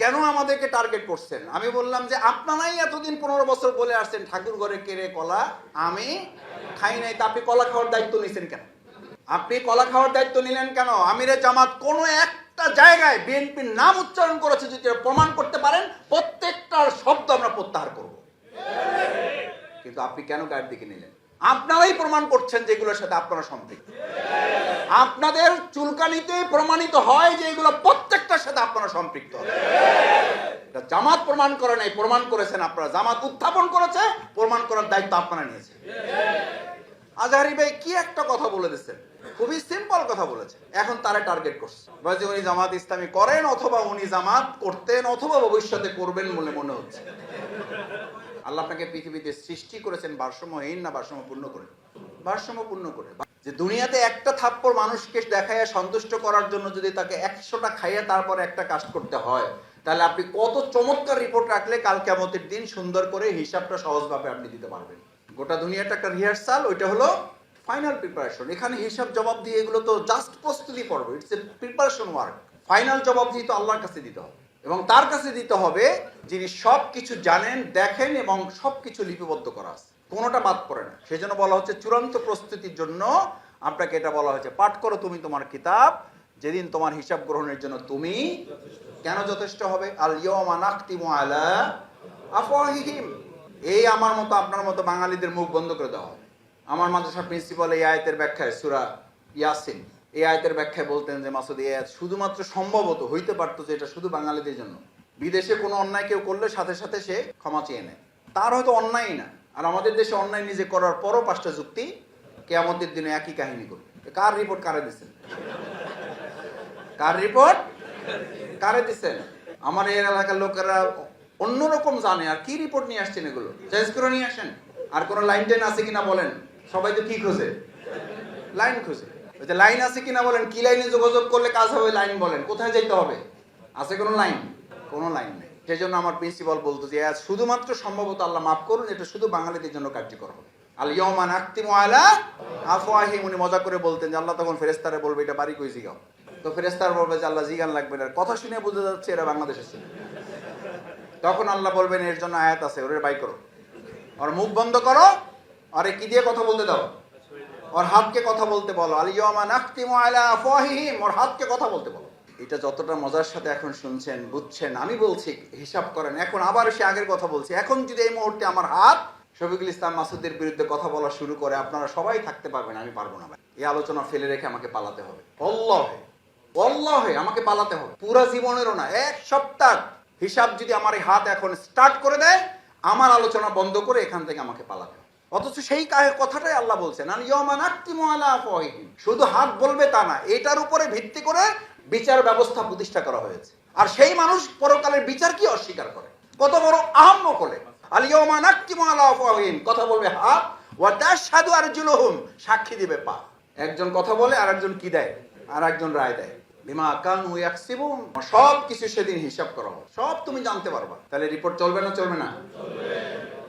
কেন আমাদেরকে টার্গেট করছেন? আমি বললাম যে, আপনারাই এতদিন পনেরো বছর বলে আসছেন, ঠাকুর ঘরে কেড়ে কলা? আমি খাই নাই, তা আপনি কলা খাওয়ার দায়িত্ব নিয়েছেন কেন? আপনি কলা খাওয়ার দায়িত্ব নিলেন কেন? আমিরে জামাত কোনো একটা জায়গায় বিএনপির নাম উচ্চারণ করেছে যদি প্রমাণ করতে পারেন, প্রত্যেকটার শব্দ আমরা প্রত্যাহার করব। কিন্তু আপনি কেন গায়ের দিকে নিলেন? আপনারাই প্রমাণ করছেন যে এগুলোর সাথে আপনারা সম্পৃক্ত। আপনাদের চুলকানিতে প্রমাণিত হয় যে এগুলো প্রত্যেকটার সাথে আপনারা সম্পৃক্ত। এটা জামাত প্রমাণ করে নাই, প্রমাণ করেছেন আপনারা। জামাত উত্থাপন করেছে, প্রমাণ করার দায়িত্ব আপনারা নিয়েছেন। আজহারি ভাই, কি একটা কথা বলে দিচ্ছেন? খুবই সিম্পল কথা বলেছেন এখন তারা টার্গেট করছে। উনি জামাত ইসলামী করেন অথবা উনি জামাত করতেন অথবা ভবিষ্যতে করবেন বলে মনে হচ্ছে। আল্লাহ আপনাকে পৃথিবীতে সৃষ্টি করেছেন ভারসাম্যহীন না ভারসাম্যপূর্ণ করে? ভারসাম্যপূর্ণ করে। যে দুনিয়াতে একটা থাপ্পড় মানুষকে দেখায় সন্তুষ্ট করার জন্য যদি তাকে একশোটা খাইয়ে তারপর একটা কাজ করতে হয়, তাহলে আপনি কত চমৎকার রিপোর্ট রাখলে কাল কেমতের দিন সুন্দর করে হিসাবটা সহজভাবে আপনি দিতে পারবেন। গোটা দুনিয়াটা একটা রিহার্সাল ওইটা হলো ফাইনাল প্রিপারেশন এখানে হিসাব জবাব দিয়ে এগুলো তো জাস্ট প্রস্তুতি পর্ব it's a preparation work final জবাব দিয়ে তো আল্লাহর কাছে দিতে হবে। এবং তার কাছে দিতে হবে যিনি সব কিছু জানেন, দেখেন এবং সব কিছু লিপিবদ্ধ করা আছে। কোনোটা বাদ পড়ে না। সেই জন্য বলা হচ্ছে চূড়ান্ত প্রস্তুতির জন্য আপনাকে এটা বলা হয়েছে। পাঠ করো তুমি তোমার কিতাব, যেদিন তোমার হিসাব গ্রহণের জন্য তুমি কেন যথেষ্ট হবে? আল আলা আফওয়াহিহিম। এই আমার মতো, আপনার মতো বাঙালিদের মুখ বন্ধ করে দেওয়া হবে। আমার মাদ্রাসা প্রিন্সিপাল এই আয়তের ব্যাখ্যায় সুরা ইয়াসিন। এই আয়তের ব্যাখ্যায় বলতেন যে মাসুদ, এই আয়াত শুধুমাত্র সম্ভবত হইতে পারতো যে এটা শুধু বাঙালিদের জন্য। বিদেশে কোনো অন্যায় কেউ করলে সাথে সাথে সে ক্ষমা চেয়ে নেয়। তার হয়তো অন্যায় না। আর আমাদের দেশে অন্যায় নিজে করার পরও পাঁচটা যুক্তি কেয়ামতের দিনে একই কাহিনী করবে। কার রিপোর্ট কারে দিচ্ছেন কার রিপোর্ট কারে দিচ্ছেন আমার এই এলাকার লোকেরা অন্যরকম জানে। আর কি রিপোর্ট নিয়ে আসছেন এগুলো? চেঞ্জ করে নিয়ে আসেন। আর কোনো লাইন টেন আছে কিনা বলেন? সবাই তো কি খোঁজে? লাইন খোঁজে। লাইন আছে কিনা বলেন, কি লাইনে যোগাযোগ করলে কাজ হবে লাইন বলেন, কোথায় যেতে হবে? আছে কোনো লাইন? কোনো লাইন নেই। সেই জন্য আমার প্রিন্সিপাল বলতো যে শুধুমাত্র সম্ভবত আল্লাহ মাফ করুন, এটা শুধু বাঙালিদের জন্য কার্যকর হবে। আল ইয়মান আক্তিমু আলা আফওয়াহিম, উনি মজা করে বলতেন যে, আল্লাহ তখন ফেরেস্তারে বলবে, এটা বাড়ি কই জিগাও? তো ফেরেস্তার বলবে যে, আল্লাহ জিগান লাগবে না। কথা শুনে বোঝা যাচ্ছে এরা বাংলাদেশের ছিল। তখন আল্লাহ বলবেন, এর জন্য আয়াত আছে, ওরে বাই করো। আর মুখ বন্ধ করো, আরে কি দিয়ে কথা বলতে দাও? ওর হাতকে কথা বলতে বলো। আলিয়মা ওর হাতকে কথা বলতে বলো। এটা যতটা মজার সাথে এখন শুনছেন, বুঝছেন, আমি বলছি, হিসাব করেন, এখন আবার সে আগের কথা বলছি। এখন যদি এই মুহূর্তে আমার হাত শফিকুল ইসলাম মাসুদের বিরুদ্ধে কথা বলা শুরু করে, আপনারা সবাই থাকতে পারবেন, আমি পারব না ভাই। এই আলোচনা ফেলে রেখে আমাকে পালাতে হবে। অল্লাহে অল্লাহে আমাকে পালাতে হবে। পুরো জীবনেরও না, এক সপ্তাহ হিসাব যদি আমার এই হাত এখন স্টার্ট করে দেয়, আমার আলোচনা বন্ধ করে এখান থেকে আমাকে পালাতে হবে। অথচ সেই কথাটাই আল্লাহ বলছেন শুধু হাত বলবে তা না, এটার উপরে ভিত্তি করে বিচার ব্যবস্থা প্রতিষ্ঠা করা হয়েছে। আর সেই মানুষ পরকালের বিচার কি অস্বীকার করে? কত বড় আহম্ম করে কথা বলবে হাত। ওয়া তাশহাদু আরজুলুহুম। সাক্ষী দিবে পা। একজন কথা বলে আর একজন কি দেয়? আর একজন রায় দেয়। বিমা কানু ইয়াকসিবুন। সব কিছু সেদিন হিসাব করা হবে। সব তুমি জানতে পারবা। তাহলে রিপোর্ট চলবে না? চলবে না।